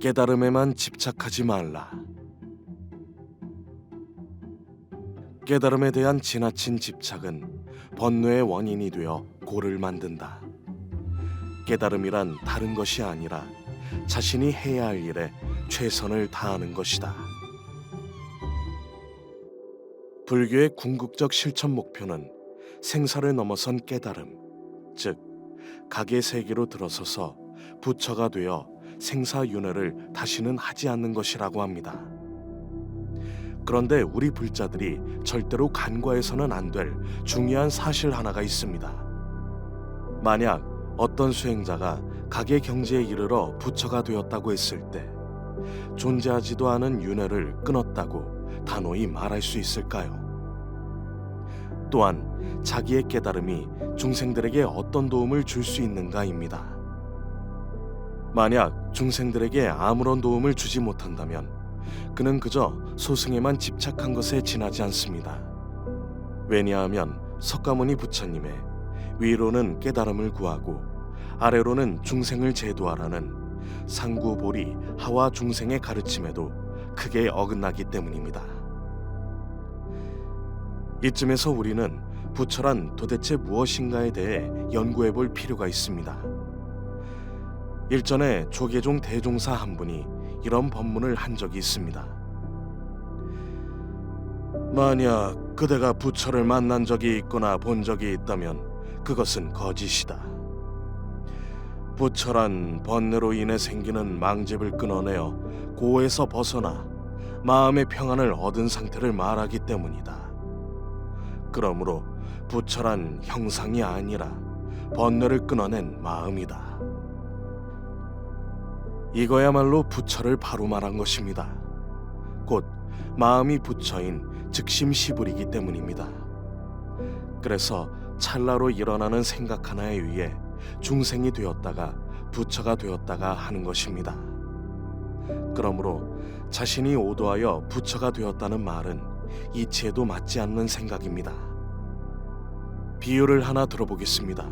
깨달음에만 집착하지 말라. 깨달음에 대한 지나친 집착은 번뇌의 원인이 되어 고를 만든다. 깨달음이란 다른 것이 아니라 자신이 해야 할 일에 최선을 다하는 것이다. 불교의 궁극적 실천 목표는 생사를 넘어선 깨달음, 즉 각의 세계로 들어서서 부처가 되어 생사윤회를 다시는 하지 않는 것이라고 합니다. 그런데 우리 불자들이 절대로 간과해서는 안 될 중요한 사실 하나가 있습니다. 만약 어떤 수행자가 각의 경지에 이르러 부처가 되었다고 했을 때 존재하지도 않은 윤회를 끊었다고 단호히 말할 수 있을까요? 또한 자기의 깨달음이 중생들에게 어떤 도움을 줄 수 있는가입니다. 만약 중생들에게 아무런 도움을 주지 못한다면 그는 그저 소승에만 집착한 것에 지나지 않습니다. 왜냐하면 석가모니 부처님의 위로는 깨달음을 구하고 아래로는 중생을 제도하라는 상구보리 하와 중생의 가르침에도 크게 어긋나기 때문입니다. 이쯤에서 우리는 부처란 도대체 무엇인가에 대해 연구해 볼 필요가 있습니다. 일전에 조계종 대종사 한 분이 이런 법문을 한 적이 있습니다. 만약 그대가 부처를 만난 적이 있거나 본 적이 있다면 그것은 거짓이다. 부처란 번뇌로 인해 생기는 망집을 끊어내어 고에서 벗어나 마음의 평안을 얻은 상태를 말하기 때문이다. 그러므로 부처란 형상이 아니라 번뇌를 끊어낸 마음이다. 이거야말로 부처를 바로 말한 것입니다. 곧 마음이 부처인 즉심시불이기 때문입니다. 그래서 찰나로 일어나는 생각 하나에 의해 중생이 되었다가 부처가 되었다가 하는 것입니다. 그러므로 자신이 오도하여 부처가 되었다는 말은 이치에도 맞지 않는 생각입니다. 비유를 하나 들어보겠습니다.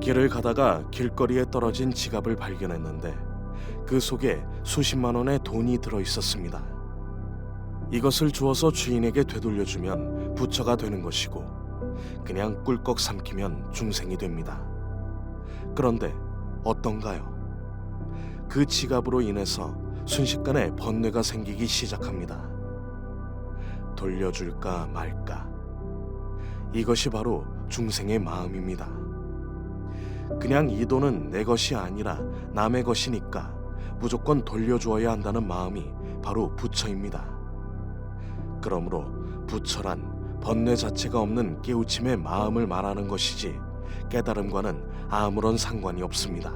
길을 가다가 길거리에 떨어진 지갑을 발견했는데 그 속에 수십만 원의 돈이 들어 있었습니다. 이것을 주어서 주인에게 되돌려주면 부처가 되는 것이고 그냥 꿀꺽 삼키면 중생이 됩니다. 그런데 어떤가요? 그 지갑으로 인해서 순식간에 번뇌가 생기기 시작합니다. 돌려줄까 말까. 이것이 바로 중생의 마음입니다. 그냥 이 돈은 내 것이 아니라 남의 것이니까 무조건 돌려주어야 한다는 마음이 바로 부처입니다. 그러므로 부처란 번뇌 자체가 없는 깨우침의 마음을 말하는 것이지 깨달음과는 아무런 상관이 없습니다.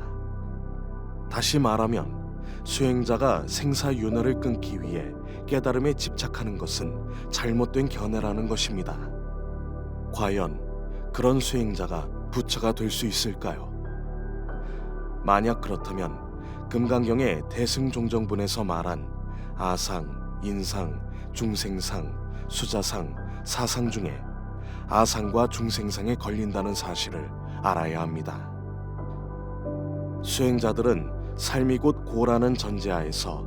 다시 말하면 수행자가 생사윤회를 끊기 위해 깨달음에 집착하는 것은 잘못된 견해라는 것입니다. 과연 그런 수행자가 부처가 될 수 있을까요? 만약 그렇다면 금강경의 대승종정분에서 말한 아상, 인상, 중생상, 수자상, 사상 중에 아상과 중생상에 걸린다는 사실을 알아야 합니다. 수행자들은 삶이 곧 고라는 전제하에서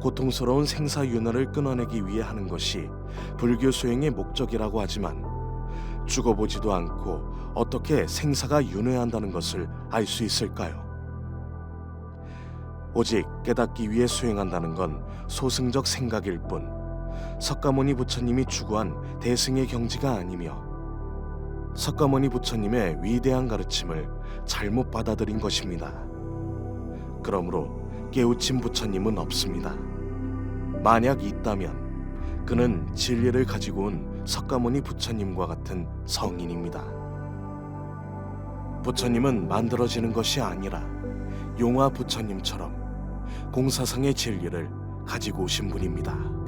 고통스러운 생사윤회를 끊어내기 위해 하는 것이 불교 수행의 목적이라고 하지만 죽어보지도 않고 어떻게 생사가 윤회한다는 것을 알 수 있을까요? 오직 깨닫기 위해 수행한다는 건 소승적 생각일 뿐 석가모니 부처님이 추구한 대승의 경지가 아니며 석가모니 부처님의 위대한 가르침을 잘못 받아들인 것입니다. 그러므로 깨우친 부처님은 없습니다. 만약 있다면 그는 진리를 가지고 온 석가모니 부처님과 같은 성인입니다. 부처님은 만들어지는 것이 아니라 용화 부처님처럼 공사상의 진리를 가지고 오신 분입니다.